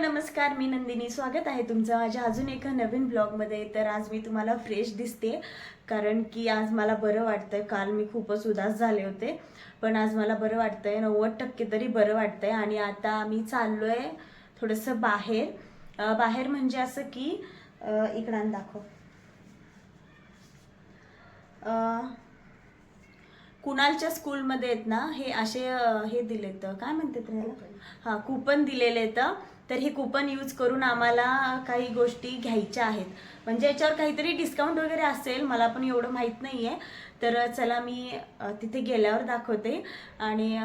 नमस्कार मी नंदिनी. स्वागत आहे तुमचं माझ्या अजून एका नवीन ब्लॉगमध्ये. तर आज मी तुम्हाला फ्रेश दिसते कारण की आज मला बरं वाटतंय. काल मी खूपच उदास झाले होते पण आज मला बरं वाटतंय. नव्वद टक्के तरी बरं वाटतंय. आणि आता आम्ही आहे थोडंसं बाहेर. बाहेर म्हणजे असं की इकडान इकडं दाखव. कुणालच्या स्कूलमध्ये आहेत ना हे असे हे दिलेत. काय म्हणतात? हा कुपन दिलेले आहेत. तर हे कुपन यूज करून आम्हाला काही गोष्टी घ्यायच्या आहेत. म्हणजे याच्यावर काहीतरी डिस्काउंट वगैरे असेल मला पण एवढं माहीत नाही आहे तर चला मी तिथे गेल्यावर दाखवते. आणि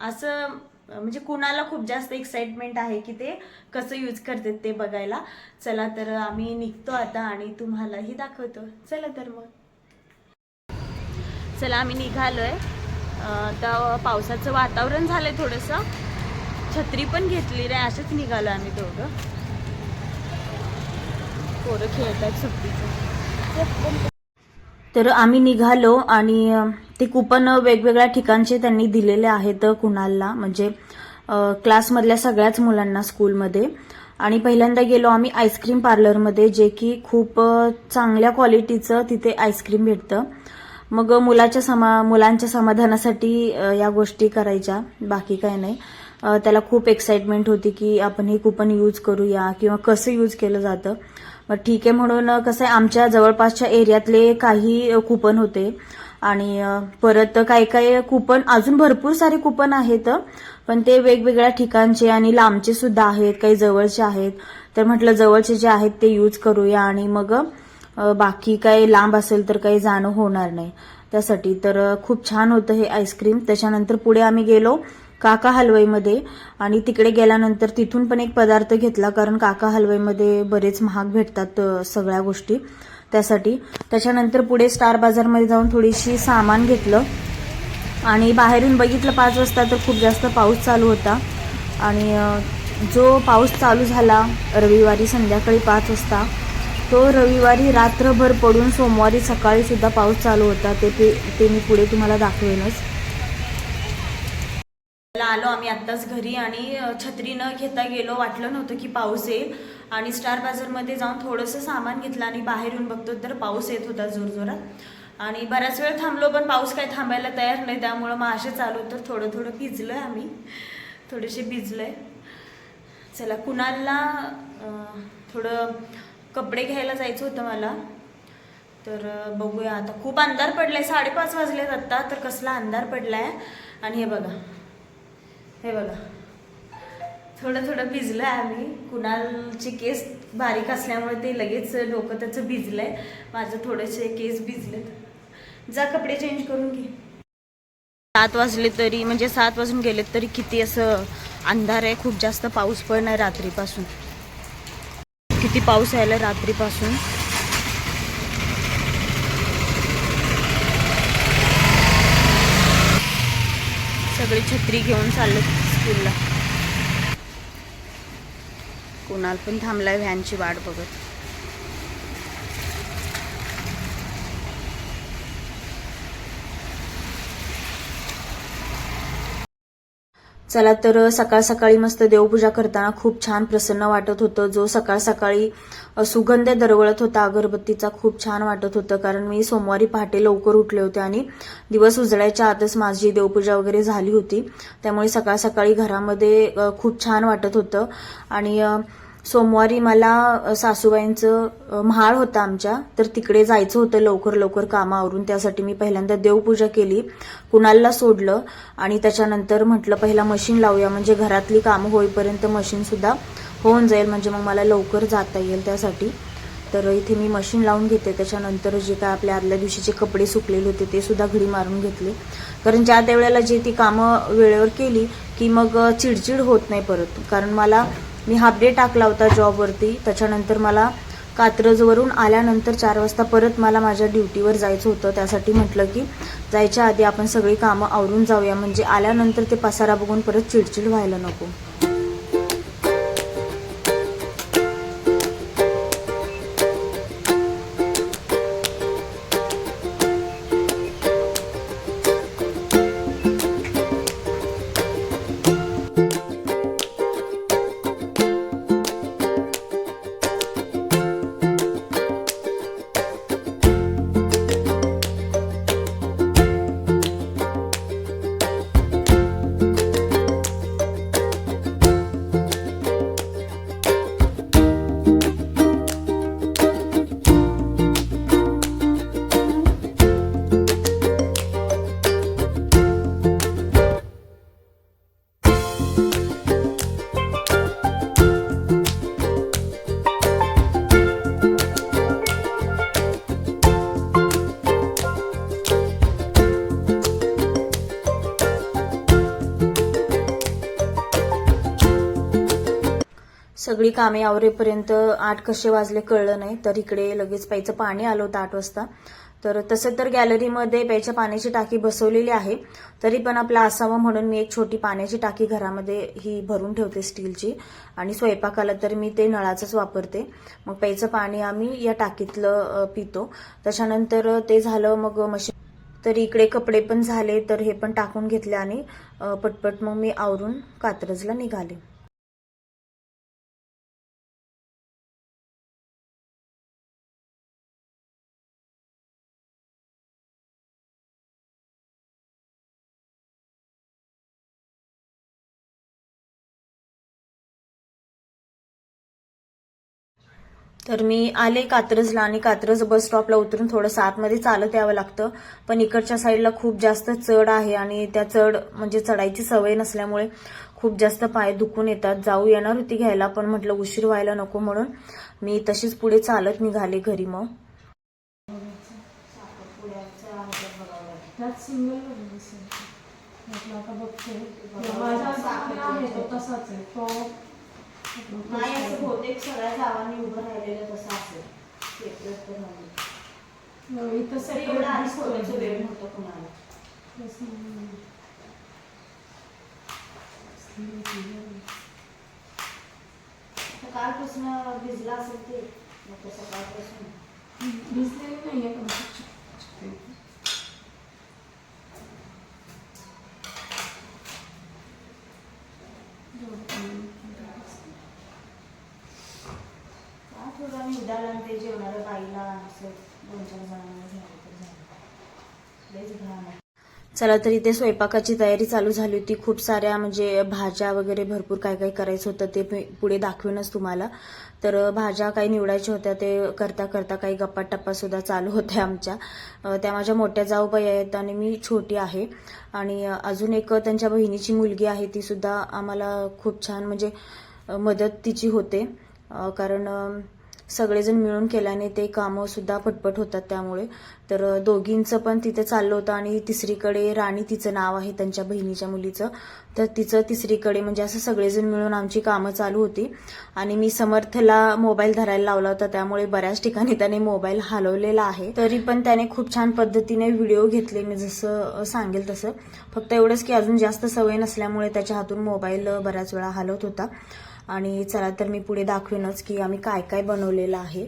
असं म्हणजे कुणाला खूप जास्त एक्साइटमेंट आहे की ते कसं यूज करतात ते बघायला. चला तर आम्ही निघतो आता आणि तुम्हालाही दाखवतो. चला तर मग. चला आम्ही निघालो आहे तर पावसाचं वातावरण झालं आहे थोडंसं. छत्री पण घेतली रे असंच निघालो आम्ही दोघं. पोरं खेळतात सुट्टीचं. तर आम्ही निघालो आणि ते कुपन वेगवेगळ्या ठिकाणचे त्यांनी दिलेले आहेत कुणाला म्हणजे क्लासमधल्या सगळ्याच मुलांना स्कूलमध्ये आणि पहिल्यांदा गेलो आम्ही आईस्क्रीम पार्लरमध्ये जे की खूप चांगल्या क्वालिटीचं तिथे आईस्क्रीम भेटतं. मग मुलाच्या समा मुलांच्या समाधानासाठी या गोष्टी करायच्या. बाकी काही नाही. त्याला खूप एक्साइटमेंट होती की आपण हे कुपन यूज करूया किंवा कसं यूज केलं जातं. मग ठीक आहे म्हणून कसं आहे आमच्या जवळपासच्या एरियातले काही कुपन होते. आणि परत काही काही कुपन अजून भरपूर सारे कुपन आहेत. पण ते वेगवेगळ्या ठिकाणचे आणि लांबचे सुद्धा आहेत काही जवळचे आहेत. तर म्हटलं जवळचे जे आहेत ते यूज करूया आणि मग बाकी काही लांब असेल तर काही जाणं होणार नाही. त्यासाठी तर खूप छान होतं हे आईस्क्रीम. त्याच्यानंतर पुढे आम्ही गेलो काका हलवाईमध्ये आणि तिकडे गेल्यानंतर तिथून पण एक पदार्थ घेतला कारण काका हलवाईमध्ये बरेच महाग भेटतात सगळ्या गोष्टी. त्यासाठी त्याच्यानंतर पुढे स्टार बाजारमध्ये जाऊन थोडीशी सामान घेतलं. आणि बाहेरून बघितलं पाच वाजता तर खूप जास्त पाऊस चालू होता. आणि जो पाऊस चालू झाला रविवारी संध्याकाळी पाच वाजता तो रविवारी रात्रभर पडून सोमवारी सकाळी सुद्धा पाऊस चालू होता. ते ते ते मी पुढे तुम्हाला दाखवेनच. आलो आम्ही आत्ताच घरी आणि छत्री न घेता गेलो. वाटलं नव्हतं की पाऊस येईल. आणि स्टार बाजारमध्ये जाऊन थोडंसं सामान घेतलं आणि बाहेरून बघतो तर पाऊस येत होता जोरजोरात. आणि बराच वेळ थांबलो पण पाऊस काही थांबायला तयार नाही. त्यामुळं मग असे चालू तर थोडं थोडं भिजलोय आम्ही. थोडेसे भिजलोय. चला कुणालला थोडं कपडे घ्यायला जायचं होतं मला. तर बघूया. आता खूप अंधार पडलाय. साडेपाच वाजलेत आत्ता तर कसला अंधार पडलाय. आणि हे बघा. हे बघा. थोडं थोडं भिजलंय आम्ही. कुणालचे केस बारीक असल्यामुळे ते लगेच डोकं त्याचं भिजलंय. माझं थोडेसे केस भिजलेत. जा कपडे चेंज करून घे. सात वाजले तरी म्हणजे सात वाजून गेलेत तरी किती असं अंधार आहे. खूप जास्त पाऊस पण आहे रात्रीपासून. किती पाऊस यायला रात्रीपासून? सगळी छत्री घेऊन चालले स्कूलला कुणाल पण थांबलाय व्हॅनची वाट बघत. चला तर सकाळ सकाळी मस्त देवपूजा करताना खूप छान प्रसन्न वाटत होतं. जो सकाळ सकाळी सुगंध दरवळत होता अगरबत्तीचा खूप छान वाटत होतं. कारण मी सोमवारी पहाटे लवकर उठले होते आणि दिवस उजळायच्या आतच माझी देवपूजा वगैरे झाली होती. त्यामुळे सकाळ सकाळी घरामध्ये खूप छान वाटत होतं. आणि सोमवारी मला सासूबाईंचं महाळ होतं होता आमच्या. तर तिकडे जायचं होतं लवकर लवकर कामावरून. त्यासाठी मी पहिल्यांदा देवपूजा केली. कुणालला सोडलं. आणि त्याच्यानंतर म्हटलं पहिला मशीन लावूया. म्हणजे घरातली कामं होईपर्यंत मशीनसुद्धा होऊन जाईल. म्हणजे मग मला लवकर जाता येईल त्यासाठी. तर इथे मी मशीन लावून घेते. त्याच्यानंतर जे काय आपल्या आदल्या दिवशीचे कपडे सुकलेले होते ते सुद्धा घडी मारून घेतले. कारण ज्या त्यावेळेला जे ती कामं वेळेवर केली की मग चिडचिड होत नाही परत. कारण मला मी हाफ डे टाकला होता जॉबवरती त्याच्यानंतर मला कात्रजवरून आल्यानंतर चार वाजता परत मला माझ्या ड्युटीवर जायचं होतं. त्यासाठी म्हटलं की जायच्या आधी आपण सगळी कामं आवरून जाऊया. म्हणजे आल्यानंतर ते पसारा बघून परत चिडचिड व्हायला नको. सगळी कामे आवरेपर्यंत आठ कसे वाजले कळलं नाही तर इकडे लगेच प्यायचं पाणी आलं होतं आठ वाजता. तर तसं तर गॅलरीमध्ये प्यायच्या पाण्याची टाकी बसवलेली आहे तरी पण आपला असावं म्हणून मी एक छोटी पाण्याची टाकी घरामध्ये ही भरून ठेवते स्टीलची. आणि स्वयंपाकाला तर मी ते नळाचंच वापरते. मग प्यायचं पाणी आम्ही या टाकीतलं पितो. त्याच्यानंतर ते झालं मग मशीन तर इकडे कपडे पण झाले तर हे पण टाकून घेतले आणि पटपट मग मी आवरून कात्रजला निघाले. तर मी आले कात्रजला आणि कात्रज बस स्टॉपला उतरून थोडंसं आतमध्ये चालत यावं लागतं. पण इकडच्या साईडला खूप जास्त चढ आहे आणि त्या चढ म्हणजे चढायची सवय नसल्यामुळे खूप जास्त पाय दुखून येतात. जाऊ येणार होती घ्यायला पण म्हटलं उशीर व्हायला नको म्हणून मी तशीच पुढे चालत निघाले घरी मग. सिंगल तसाच आहे. नाही असं बहुतेक सगळ्या गावांनी उभं राहिलेलं तसं असेल. इथं वेळ सेपरेट नव्हतं कुणाला. आता कालपासून भिजला असेल ते सकाळपासून. भिजलेली नाहीये पण असं चिक- चिक- काय थोडं आम्ही उद्याला ते जेवणाऱ्या बाईला असं दोन चार जणांना झालं तर झालं लयच घाण आहे. चला तर इथे स्वयंपाकाची तयारी चालू झाली होती. खूप साऱ्या म्हणजे भाज्या वगैरे भरपूर काय काय करायचं होतं ते पुढे दाखवेनच तुम्हाला. तर भाज्या काही निवडायच्या होत्या ते करता करता काही गप्पा सुद्धा चालू होत्या आमच्या. त्या माझ्या मोठ्या जाऊबाई आहेत आणि मी छोटी आहे. आणि अजून एक त्यांच्या बहिणीची मुलगी आहे ती सुद्धा आम्हाला खूप छान म्हणजे मदत तिची होते. कारण सगळेजण मिळून केल्याने ते कामं सुद्धा पटपट होतात त्यामुळे. तर दोघींचं पण तिथे चाललं होतं आणि तिसरीकडे राणी तिचं नाव आहे त्यांच्या बहिणीच्या मुलीचं. तर तिचं तिसरीकडे म्हणजे असं सगळेजण मिळून आमची कामं चालू होती. आणि मी समर्थला मोबाईल धरायला लावला होता त्यामुळे बऱ्याच ठिकाणी त्याने मोबाईल हलवलेला आहे. तरी पण त्याने खूप छान पद्धतीने व्हिडिओ घेतले मी जसं सांगेल तसं. फक्त एवढंच की अजून जास्त सवय नसल्यामुळे त्याच्या हातून मोबाईल बऱ्याच वेळा हलवत होता. आणि चला तर मी पुढे दाखवेनच की आम्ही काय काय बनवलेलं आहे.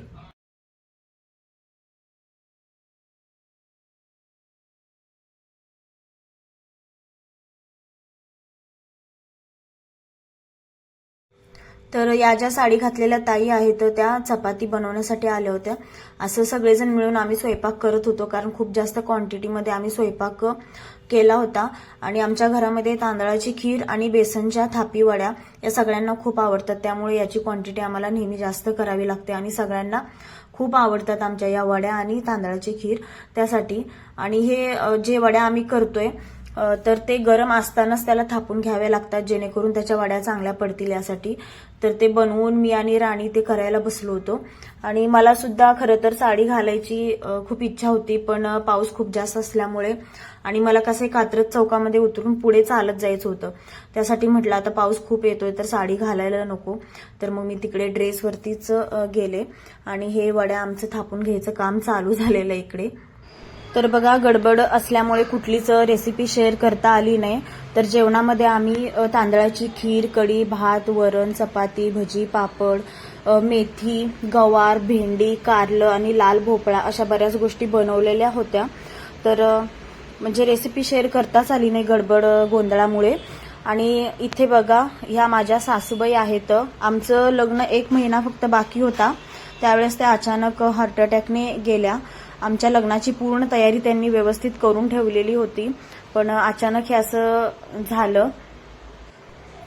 तर या ज्या साडी घातलेल्या ताई आहेत त्या चपाती बनवण्यासाठी आल्या होत्या. असं सगळेजण मिळून आम्ही स्वयंपाक करत होतो कारण खूप जास्त क्वांटिटीमध्ये आम्ही स्वयंपाक केला होता. आणि आमच्या घरामध्ये तांदळाची खीर आणि बेसनच्या थापी वड्या या सगळ्यांना खूप आवडतात. त्यामुळे याची क्वांटिटी आम्हाला नेहमी जास्त करावी लागते आणि सगळ्यांना खूप आवडतात आमच्या या वड्या आणि तांदळाची खीर त्यासाठी. आणि हे जे वड्या आम्ही करतोय तर ते गरम असतानाच त्याला थापून घ्यावे लागतात जेणेकरून त्याच्या वड्या चांगल्या पडतील यासाठी. तर ते बनवून मी आणि राणी ते करायला बसलो होतो. आणि मला सुद्धा खरं तर साडी घालायची खूप इच्छा होती पण पाऊस खूप जास्त असल्यामुळे आणि मला कसं आहे, कात्रज चौकामध्ये उतरून पुढे चालत जायचं होतं. त्यासाठी म्हटलं आता पाऊस खूप येतोय तर साडी घालायला नको. तर मग मी तिकडे ड्रेसवरतीच गेले. आणि हे वड्या आमचं थापून घ्यायचं काम चालू झालेलं इकडे. तर बघा गडबड असल्यामुळे कुठलीच रेसिपी शेअर करता आली नाही. तर जेवणामध्ये आम्ही तांदळाची खीर कढी भात वरण चपाती भजी पापड मेथी गवार भेंडी कारलं आणि लाल भोपळा अशा बऱ्याच गोष्टी बनवलेल्या होत्या. तर म्हणजे रेसिपी शेअर करताच आली नाही गडबड गोंधळामुळे. आणि इथे बघा ह्या माझ्या सासूबाई आहेत. आमचं लग्न एक महिना फक्त बाकी होता. त्यावेळेस त्या अचानक हार्ट अटॅकने गेल्या. आमच्या लग्नाची पूर्ण तयारी त्यांनी व्यवस्थित करून ठेवलेली होती. पण अचानक हे असं झालं.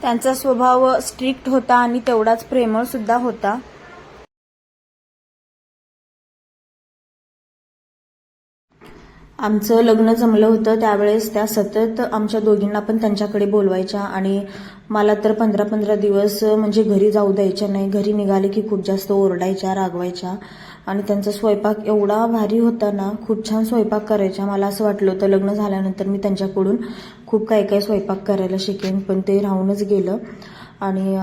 त्यांचा स्वभाव स्ट्रिक्ट होता आणि तेवढाच प्रेमळ सुद्धा होता. आमचं लग्न जमलं होतं त्यावेळेस त्या सतत आमच्या दोघींना पण त्यांच्याकडे बोलवायच्या आणि मला तर पंधरा पंधरा दिवस म्हणजे घरी जाऊ द्यायच्या नाही. घरी निघाले की खूप जास्त ओरडायच्या रागवायच्या. आणि त्यांचा स्वयंपाक एवढा भारी होता ना खूप छान स्वयंपाक करायच्या मला असं वाटलं होतं लग्न झाल्यानंतर मी त्यांच्याकडून खूप काही काही स्वयंपाक करायला शिकेन पण ते राहूनच गेलं. आणि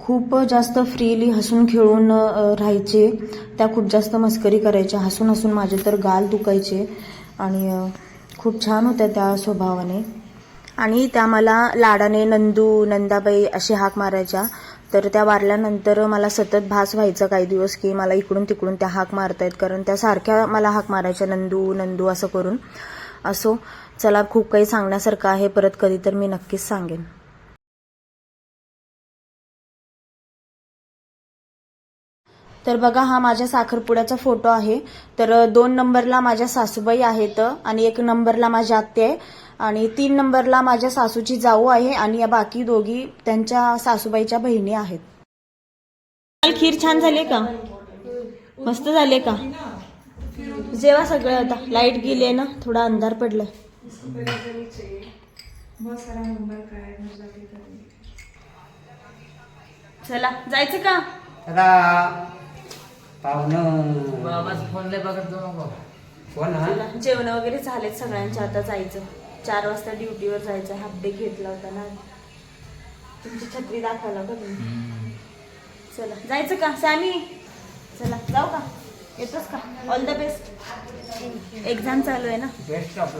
खूप जास्त फ्रीली हसून खेळून राहायचे. त्या खूप जास्त मस्करी करायच्या हसून हसून माझे तर गाल दुखायचे. आणि खूप छान होत्या त्या स्वभावाने. आणि त्या मला लाडाने नंदू नंदाबाई अशी हाक मारायच्या. तर त्या वारल्यानंतर मला सतत भास व्हायचा काही दिवस की मला इकडून तिकडून त्या हाक मारतायत. कारण त्या सारख्या मला हाक मारायच्या नंदू नंदू असं करून. असो चला खूप काही सांगण्यासारखं आहे. परत कधी तर मी नक्कीच सांगेन. तर बघा हा माझ्या साखरपुड्याचा फोटो आहे. तर दोन नंबरला माझ्या सासूबाई आहेत आणि एक नंबरला माझी आत्या आहे. आणि तीन नंबरला माझ्या सासूची जाऊ आहे आणि या बाकी दोघी त्यांच्या सासूबाईच्या बहिणी आहेत. काल खीर छान झाली का? मस्त झाले का? जेव्हा सगळं आता. लाइट गेली आहे ना थोडा अंधार पडलाय. चला जायचं का? चला. पाहुणं. फोन लय बघत जाऊ नको. कोण हा? चला जेवण वगैरे झालेत सगळ्यांच्या आता जायचं. चार वाजता ड्युटीवर जायचं हाफ डे घेतला होता ना. तुमची छत्री दाखवायला का तुम्ही? चला जायचं का? सॅमी? चला जाऊ का? येतोस का? ऑल द बेस्ट एक्झाम चालू आहे ना? Best of